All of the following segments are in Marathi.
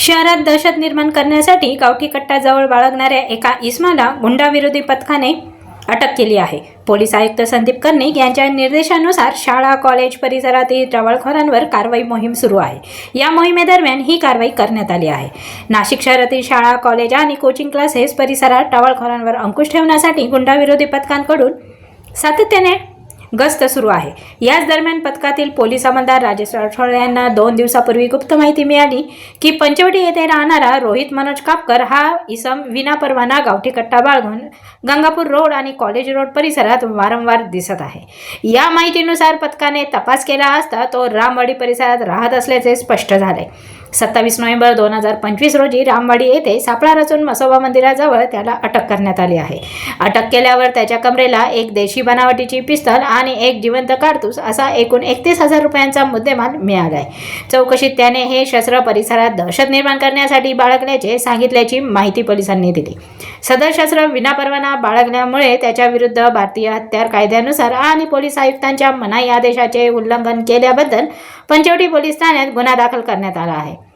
शहरात दहशत निर्माण करण्यासाठी गावठी कट्टाजवळ बाळगणाऱ्या एका इस्माला गुंडाविरोधी पथकाने अटक केली आहे. पोलीस आयुक्त संदीप कर्णिक यांच्या निर्देशानुसार शाळा कॉलेज परिसरातील टवाळखोरांवर कारवाई मोहीम सुरू आहे. या मोहिमेदरम्यान ही कारवाई करण्यात आली आहे. नाशिक शहरातील शाळा कॉलेज आणि कोचिंग क्लासेस परिसरात टवाळखोरांवर अंकुश ठेवण्यासाठी गुंडाविरोधी पथकांकडून सातत्याने गस्त सुरू आहे. याच दरम्यान पथकातील पोलीस अंमलदार राजेश राठोड यांना दोन दिवसापूर्वी गुप्त माहिती मिळाली की पंचवटी येथे राहणारा रोहित मनोज कापकर हा इसम विनापरवाना गावठी कट्टा बाळगून गंगापूर रोड आणि कॉलेज रोड परिसरात वारंवार दिसत आहे. या माहितीनुसार पथकाने तपास केला असता तो रामवाडी परिसरात राहत असल्याचे स्पष्ट झाले. सत्तावीस नोव्हेंबर दोन हजार पंचवीस रोजी रामवाडी येथे सापळा रचून मसोबा मंदिराजवळ त्याला अटक करण्यात आली आहे. अटक केल्यावर त्याच्या कमरेला एक देशी बनावटीची पिस्तल आणि एक जिवंत कारतूस असा एकूण एकतीस हजार रुपयांचा मुद्देमाल आहे चौकशीत त्याने हे शस्त्र परिसरात दहशत निर्माण करण्यासाठी बाळगल्याचे सांगितल्याची माहिती पोलिसांनी दिली. सदरशस्त्र विनापरवाना बाळगल्यामुळे त्याच्या विरुद्ध भारतीय हत्यार कायद्यानुसार आणि पोलीस आयुक्तांच्या मनाई आदेशाचे उल्लंघन केल्याबद्दल पंचवटी पोलीस ठाण्यात गुन्हा दाखल करण्यात आला आहे.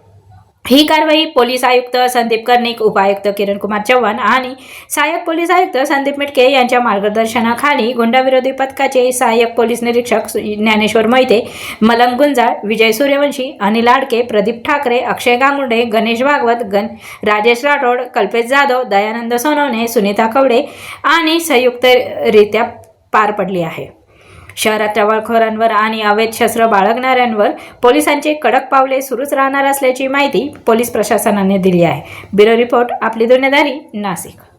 ही कारवाई पोलीस आयुक्त संदीप कर्णिक उपायुक्त किरण कुमार चव्हाण आणि सहाय्यक पोलीस आयुक्त संदीप मिटके यांच्या मार्गदर्शनाखाली गुंडाविरोधी पथकाचे सहाय्यक पोलीस निरीक्षक ज्ञानेश्वर मोहिते मलंग गुंजाळ विजय सूर्यवंशी अनिल आडके प्रदीप ठाकरे अक्षय गांगुंडे गणेश भागवत गण राजेश राठोड कल्पेश जाधव दयानंद सोनवणे सुनीता कवडे आणि संयुक्तरित्या पार पडली आहे. शहरात टवाळखोरांवर आणि अवैध शस्त्र बाळगणाऱ्यांवर पोलिसांचे कडक पावले सुरूच राहणार असल्याची माहिती पोलीस प्रशासनाने दिली आहे. ब्युरो रिपोर्ट आपली दुनियादारी नाशिक.